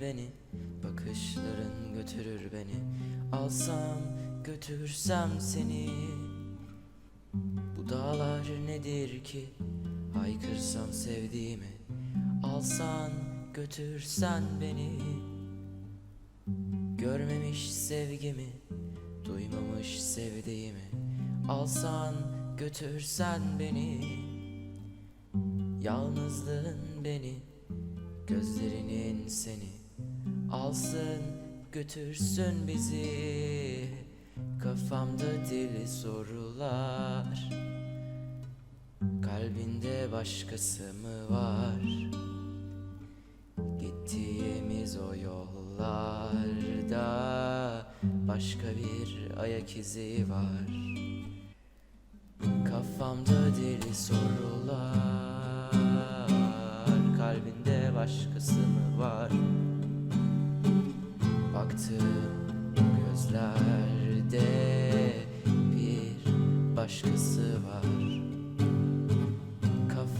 beni. Bakışların götürür beni. Alsam götürsem seni. Bu dağlar nedir ki? Haykırsam sevdiğimi. Alsan götürsen beni. Görmemiş sevgimi Duymamış sevdiğimi. Alsan götürsen beni. Yalnızlığın beni Gözlerinin seni Alsın götürsün bizi. Kafamda deli sorular. Kalbinde başkası mı var? Gittiğimiz o yollarda Başka bir ayak izi var. Kafamda deli sorular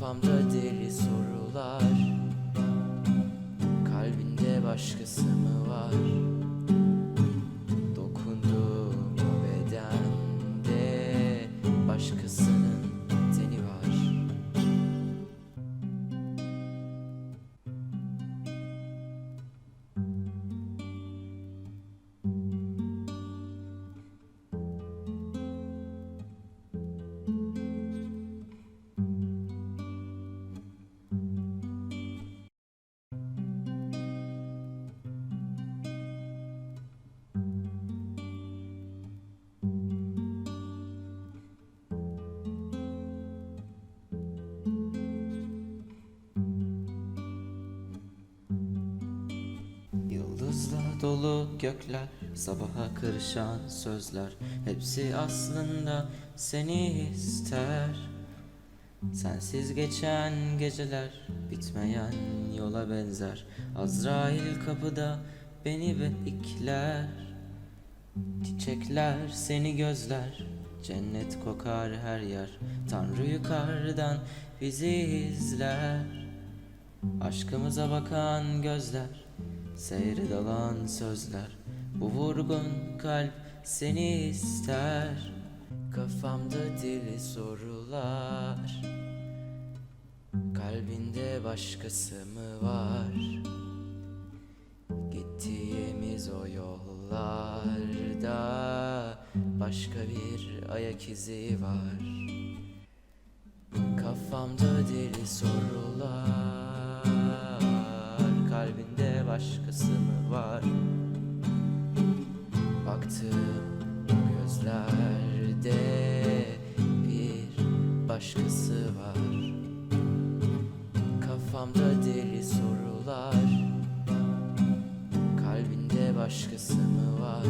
Kafamda deli sorular dolu gökler, sabaha kırışan sözler Hepsi aslında seni ister. Sensiz geçen geceler, bitmeyen yola benzer. Azrail kapıda beni bekler Çiçekler seni gözler, cennet kokar her yer. Tanrı yukarıdan bizi izler. Aşkımıza bakan gözler Seyre dalan sözler Bu vurgun kalp seni ister. Kafamda deli sorular Kalbinde başkası mı var? Gittiğimiz o yollarda Başka bir ayak izi var. Kafamda deli sorular başkası mı var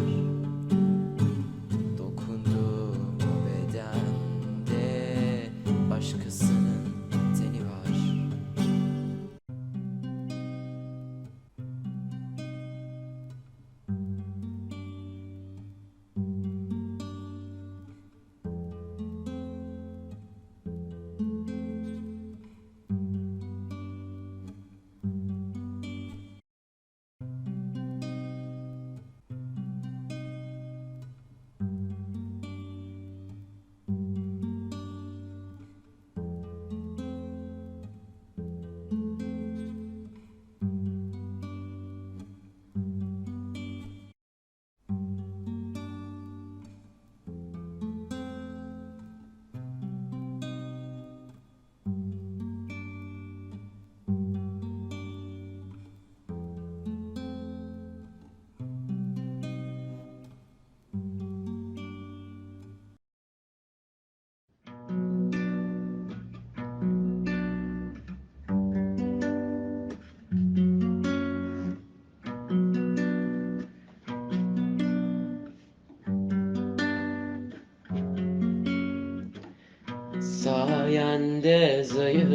Sayende zayıf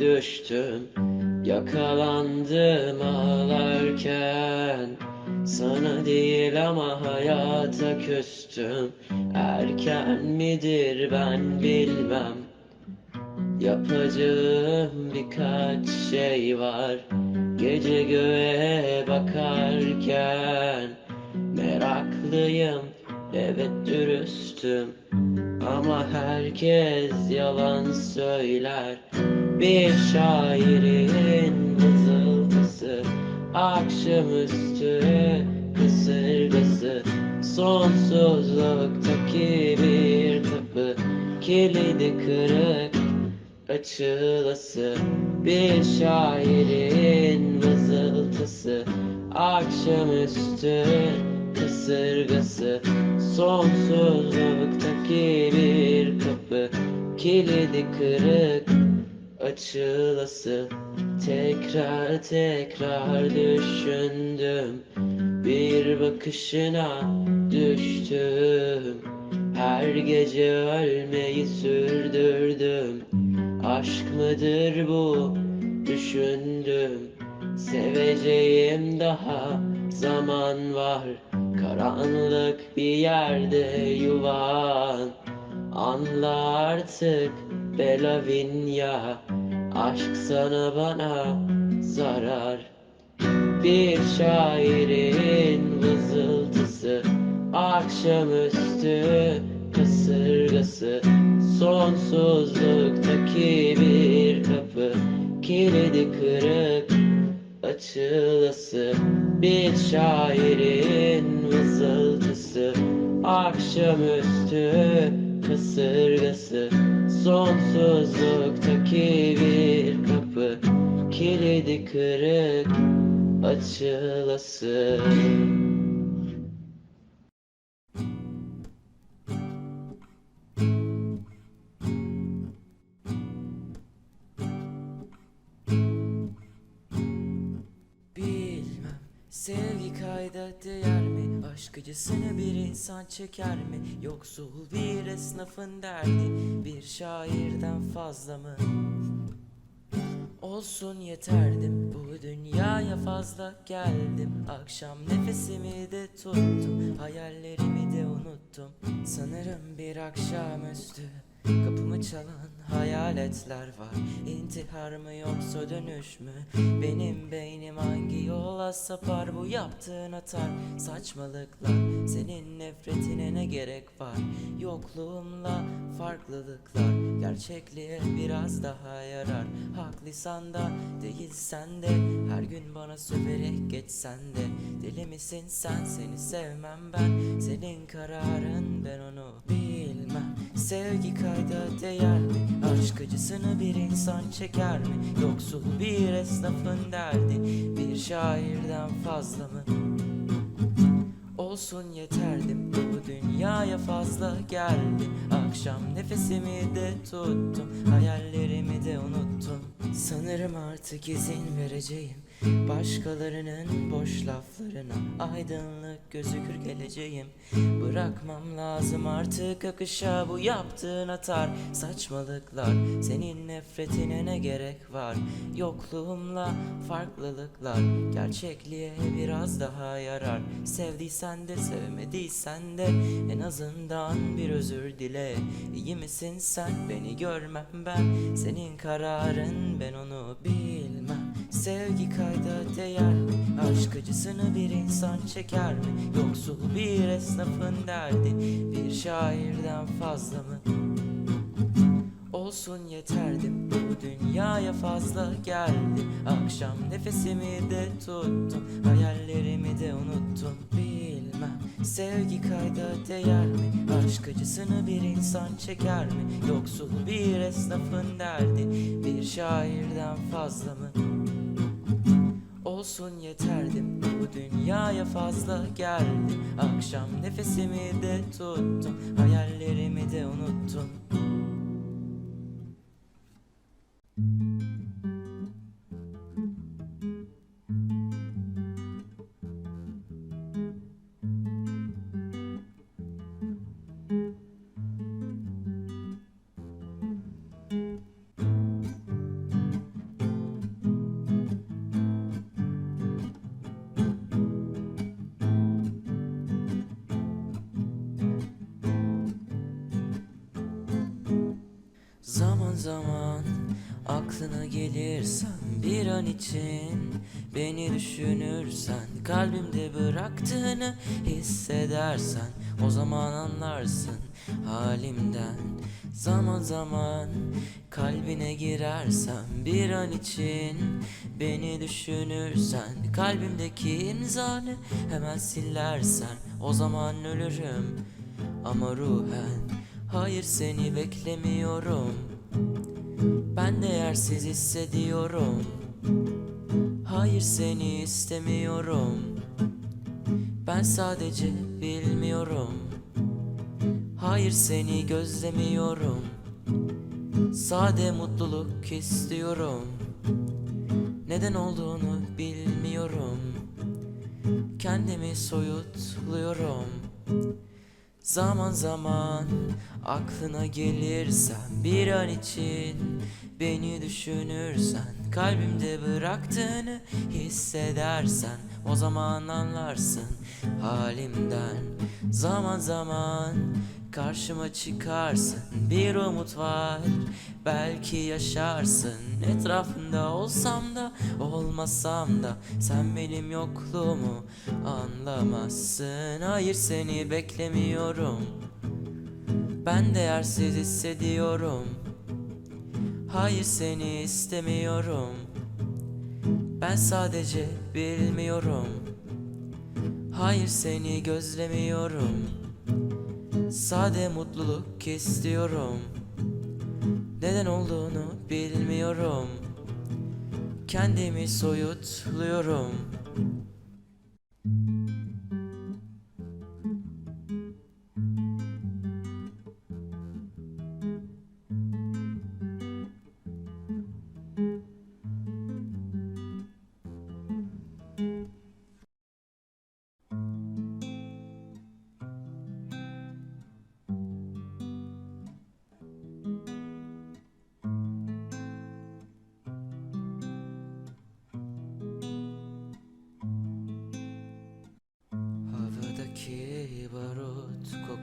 düştüm Yakalandım ağlarken. Sana değil ama hayata küstüm Erken midir ben bilmem. Yapacağım birkaç şey var Gece göğe bakarken. Meraklıyım evet dürüstüm Ama herkes yalan söyler. Bir şairin vızıltısı Akşamüstü kısırgası. Sonsuzluktaki bir kapı Kilidi kırık açılası. Bir şairin vızıltısı Akşamüstü kasırgası Sonsuzluktaki bir kapı. Kilidi kırık açılası. Tekrar tekrar düşündüm. Bir bakışına düştüm. Her gece ölmeyi sürdürdüm. Aşk mıdır bu? Düşündüm. Seveceğim daha zaman var Karanlık bir yerde yuvan. Anla artık Belavinya. Aşk sana bana zarar. Bir şairin vızıltısı Akşamüstü kasırgası Sonsuzluktaki bir kapı Kilidi kırık açılası. Bir şairin vızıltısı Akşamüstü kasırgası Sonsuzluktaki bir kapı Kilidi kırık açılası sevgi değer mi? Aşk acısını bir insan çeker mi? Yoksul bir esnafın derdi. Bir şairden fazla mı? Olsun yeterdim. Bu dünyaya fazla geldim. Akşam nefesimi de tuttum. Hayallerimi de unuttum. Sanırım bir akşamüstü kapımı çalan hayaletler var. İntihar mı yoksa dönüş mü? Benim beynim hangi yola sapar? Bu yaptığın atar. Saçmalıklar senin nefretine ne gerek var? Yokluğumla farklılıklar gerçekliğe biraz daha yarar. Haklıysan da değilsen de her gün bana söverek geçsen de. Deli misin sen? Seni sevmem ben. Senin kararın ben onu bilmem Sevgi kayda değer mi? Aşk acısını bir insan çeker mi? Yoksul bir esnafın derdi Bir şairden fazla mı? Olsun yeterdim bu dünyaya fazla geldim Akşam nefesimi de tuttum Hayallerimi de unuttum Sanırım artık izin vereceğim Başkalarının boş laflarına Aydınlık gözükür geleceğim. Bırakmam lazım artık akışa Bu yaptığın atar. Saçmalıklar Senin nefretine ne gerek var? Yokluğumla farklılıklar Gerçekliğe biraz daha yarar. Sevdiysen de sevmediysen de En azından bir özür dile. İyi misin sen? Beni görmem ben. Senin kararın ben onu bilmem Sevgi kayda değer mi? Aşk acısını bir insan çeker mi? Yoksul bir esnafın derdi Bir şairden fazla mı? Olsun yeterdim bu dünyaya fazla geldim Akşam nefesimi de tuttum Hayallerimi de unuttum Bilmem sevgi kayda değer mi? Aşk acısını bir insan çeker mi? Yoksul bir esnafın derdi Bir şairden fazla mı? Olsun yeterdim. Bu dünyaya fazla geldim. Akşam nefesimi de tuttum. Hayallerimi de unuttum Zaman Aklına gelirsen bir an için Beni düşünürsen Kalbimde bıraktığını hissedersen O zaman anlarsın halimden. Zaman zaman kalbine girersem Bir an için beni düşünürsen Kalbimdeki imzanı hemen silersen O zaman ölürüm ama ruhen Hayır seni beklemiyorum. Ben de yersiz hissediyorum. Hayır seni istemiyorum. Ben sadece bilmiyorum. Hayır seni gözlemiyorum. Sade mutluluk istiyorum. Neden olduğunu bilmiyorum. Kendimi soyutluyorum Zaman zaman aklına gelirsen bir an için Beni düşünürsen kalbimde bıraktığını hissedersen O zaman anlarsın halimden. Zaman zaman karşıma çıkarsın. Bir umut var belki yaşarsın. Etrafında olsam da olmasam da Sen benim yokluğumu anlamazsın. Hayır seni beklemiyorum. Ben değersiz hissediyorum. Hayır seni istemiyorum Ben sadece bilmiyorum. Hayır seni gözlemiyorum. Sade mutluluk istiyorum. Neden olduğunu bilmiyorum. Kendimi soyutluyorum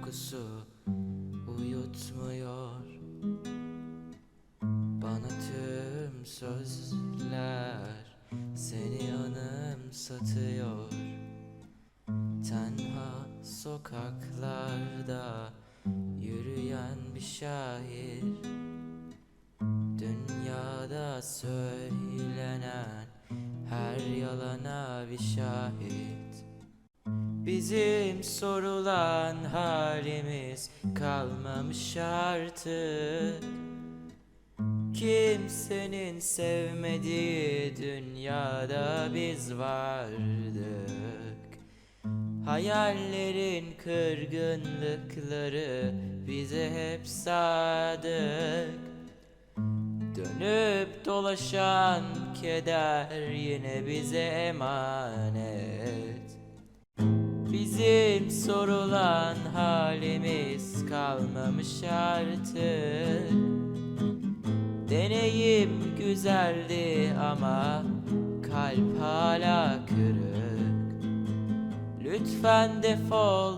kokusu uyutmuyor. Bana tüm sözler Bizim sorulan halimiz kalmamış artık. Kimsenin sevmediği dünyada biz vardık. Hayallerin kırgınlıkları bize hep sadık. Dönüp dolaşan keder yine bize emanet Bizim sorulan halimiz kalmamış artık. Deneyim güzeldi ama kalp hala kırık. Lütfen defol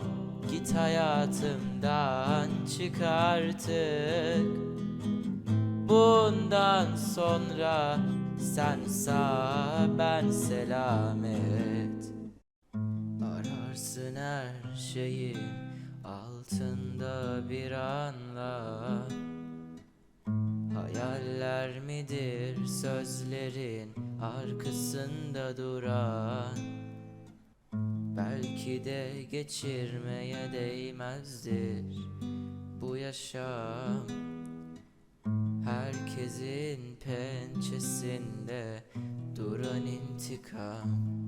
git hayatımdan çık artık Bundan sonra sen sağ ben selamet her şeyin altında bir anlam Hayaller midir sözlerin arkasında duran? Belki de geçirmeye değmezdir bu yaşam. Herkesin pençesinde duran intikam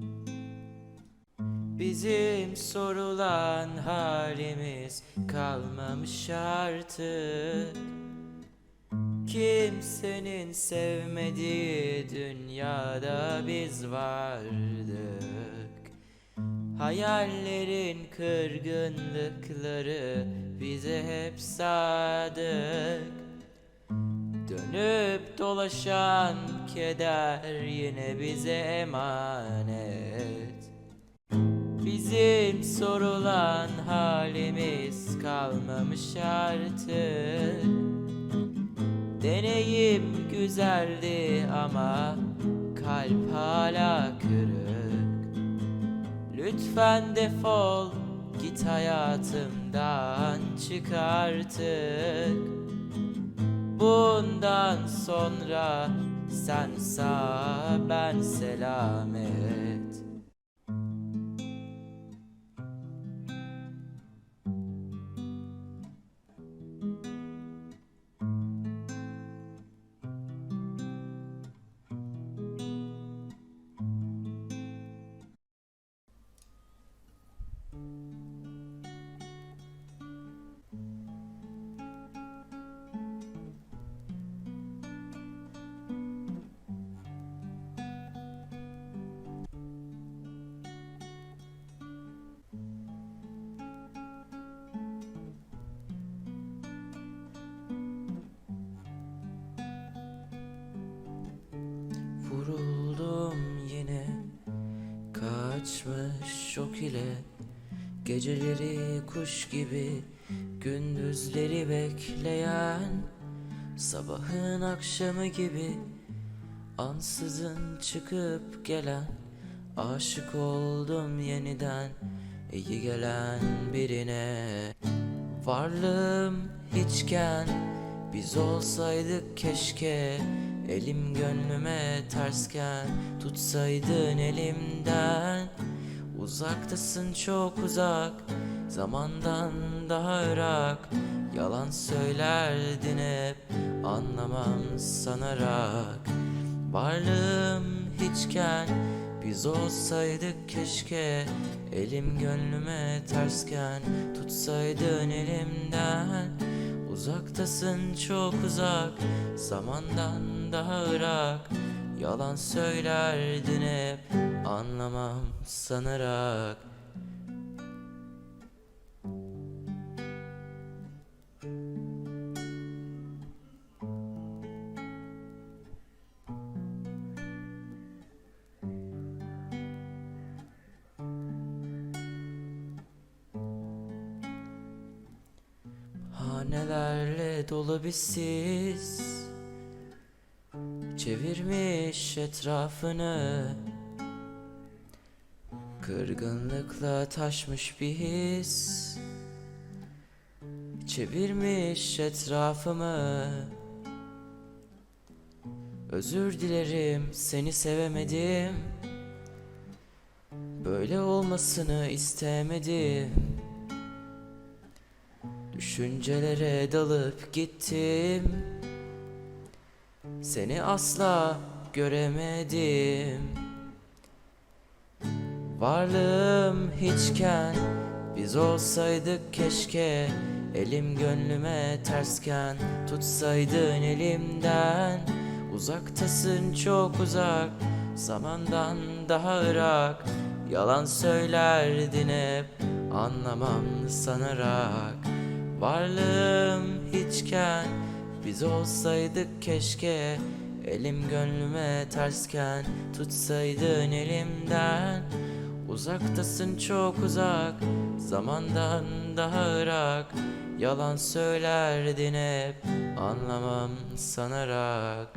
Bizim sorulan halimiz kalmamış artık. Kimsenin sevmediği dünyada biz vardık. Hayallerin kırgınlıkları bize hep sadık. Dönüp dolaşan keder yine bize emanet Bizim sorulan halimiz kalmamış artık. Deneyim güzeldi ama kalp hala kırık. Lütfen defol git hayatımdan çık artık Bundan sonra sen sağ ben selamet şok ile Geceleri kuş gibi Gündüzleri bekleyen Sabahın akşamı gibi Ansızın çıkıp gelen Aşık oldum yeniden iyi gelen birine. Varlığım hiçken biz olsaydık keşke Elim gönlüme tersken tutsaydın elimden Uzaktasın çok uzak. Zamandan daha ırak. Yalan söylerdin hep. Anlamam sanarak Varlığım hiçken biz olsaydık keşke. Elim gönlüme tersken tutsaydın elimden. Uzaktasın çok uzak. Zamandan daha ırak Yalan söylerdin hep anlamam sanarak Hanelerle dolu bir sis Çevirmiş etrafını. Kırgınlıkla taşmış bir his. Çevirmiş etrafımı. Özür dilerim seni sevemedim. Böyle olmasını istemedim. Düşüncelere dalıp gittim Seni asla göremedim. Varlığım hiçken Biz olsaydık keşke. Elim gönlüme tersken Tutsaydın elimden. Uzaktasın çok uzak Zamandan daha ırak. Yalan söylerdin hep Anlamam sanarak Varlığım hiçken Biz olsaydık keşke Elim gönlüme tersken Tutsaydın elimden. Uzaktasın çok uzak Zamandan daha ırak. Yalan söylerdin hep Anlamam sanarak